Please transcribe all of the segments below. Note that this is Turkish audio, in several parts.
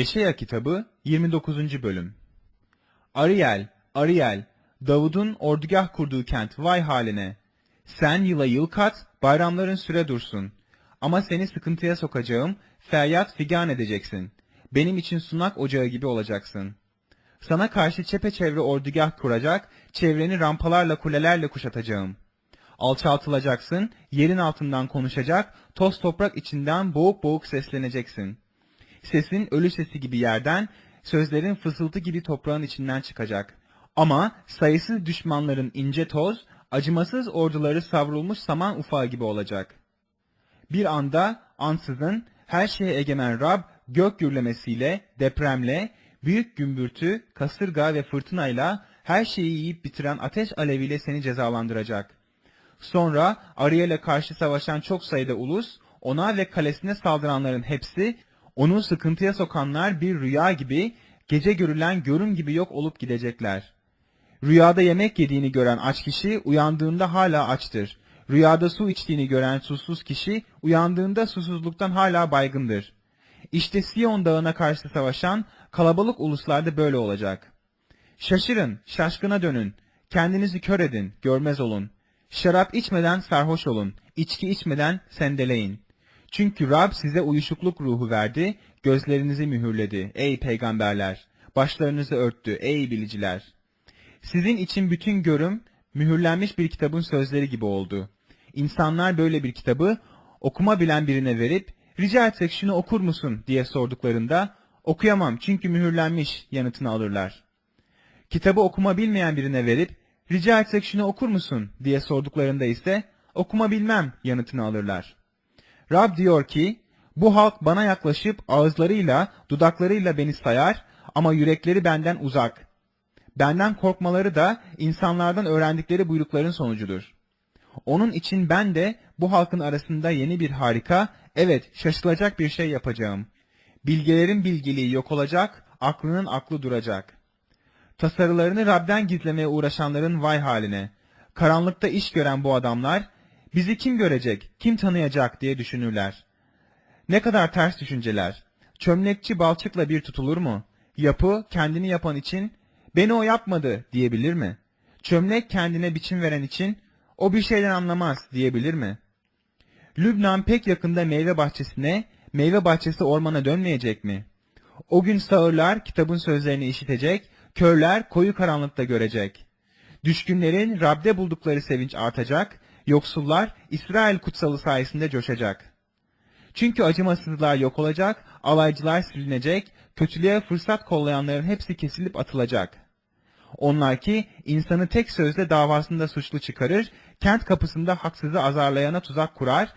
Yeşaya kitabı 29. bölüm Ariel, Ariel, Davud'un ordugah kurduğu kent vay haline. Sen yıla yıl kat, bayramların süre dursun. Ama seni sıkıntıya sokacağım, feryat figan edeceksin. Benim için sunak ocağı gibi olacaksın. Sana karşı çepeçevre ordugah kuracak, çevreni rampalarla kulelerle kuşatacağım. Alçaltılacaksın, yerin altından konuşacak, toz toprak içinden boğuk boğuk sesleneceksin. Sesin ölü sesi gibi yerden, sözlerin fısıltı gibi toprağın içinden çıkacak. Ama sayısız düşmanların ince toz, acımasız orduları savrulmuş saman ufağı gibi olacak. Bir anda ansızın her şeye egemen Rab gök gürlemesiyle, depremle, büyük gümbürtü, kasırga ve fırtınayla her şeyi yiyip bitiren ateş aleviyle seni cezalandıracak. Sonra Ariel'e karşı savaşan çok sayıda ulus, ona ve kalesine saldıranların hepsi, onu sıkıntıya sokanlar bir rüya gibi, gece görülen görüm gibi yok olup gidecekler. Rüyada yemek yediğini gören aç kişi uyandığında hala açtır. Rüyada su içtiğini gören susuz kişi uyandığında susuzluktan hala baygındır. İşte Siyon dağına karşı savaşan kalabalık uluslarda böyle olacak. Şaşırın, şaşkına dönün, kendinizi kör edin, görmez olun. Şarap içmeden sarhoş olun, içki içmeden sendeleyin. Çünkü Rab size uyuşukluk ruhu verdi, gözlerinizi mühürledi ey peygamberler. Başlarınızı örttü ey biliciler. Sizin için bütün görüm mühürlenmiş bir kitabın sözleri gibi oldu. İnsanlar böyle bir kitabı okuma bilen birine verip rica etsek şunu okur musun diye sorduklarında okuyamam çünkü mühürlenmiş yanıtını alırlar. Kitabı okuma bilmeyen birine verip rica etsek şunu okur musun diye sorduklarında ise okuma bilmem yanıtını alırlar. Rab diyor ki bu halk bana yaklaşıp ağızlarıyla dudaklarıyla beni sayar ama yürekleri benden uzak. Benden korkmaları da insanlardan öğrendikleri buyrukların sonucudur. Onun için ben de bu halkın arasında yeni bir harika, evet şaşılacak bir şey yapacağım. Bilgelerin bilgeliği yok olacak, aklının aklı duracak. Tasarılarını Rab'den gizlemeye uğraşanların vay haline. Karanlıkta iş gören bu adamlar, bizi kim görecek, kim tanıyacak diye düşünürler. Ne kadar ters düşünceler. Çömlekçi balçıkla bir tutulur mu? Yapı kendini yapan için beni o yapmadı diyebilir mi? Çömlek kendine biçim veren için o bir şeyden anlamaz diyebilir mi? Lübnan pek yakında meyve bahçesine, meyve bahçesi ormana dönmeyecek mi? O gün sağırlar kitabın sözlerini işitecek, körler koyu karanlıkta görecek. Düşkünlerin Rab'de buldukları sevinç artacak, yoksullar İsrail kutsalı sayesinde coşacak. Çünkü acımasızlar yok olacak, alaycılar silinecek, kötülüğe fırsat kollayanların hepsi kesilip atılacak. Onlar ki insanı tek sözle davasında suçlu çıkarır, kent kapısında haksızı azarlayana tuzak kurar,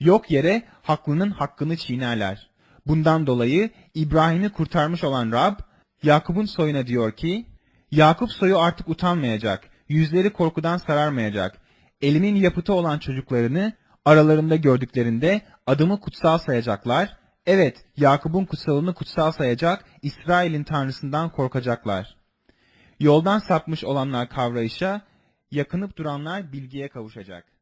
yok yere haklının hakkını çiğnerler. Bundan dolayı İbrahim'i kurtarmış olan Rab, Yakup'un soyuna diyor ki, Yakup soyu artık utanmayacak, yüzleri korkudan sararmayacak. Elimin yapıtı olan çocuklarını aralarında gördüklerinde adımı kutsal sayacaklar. Evet, Yakup'un kutsalını kutsal sayacak, İsrail'in tanrısından korkacaklar. Yoldan sapmış olanlar kavrayışa, yakınıp duranlar bilgiye kavuşacak.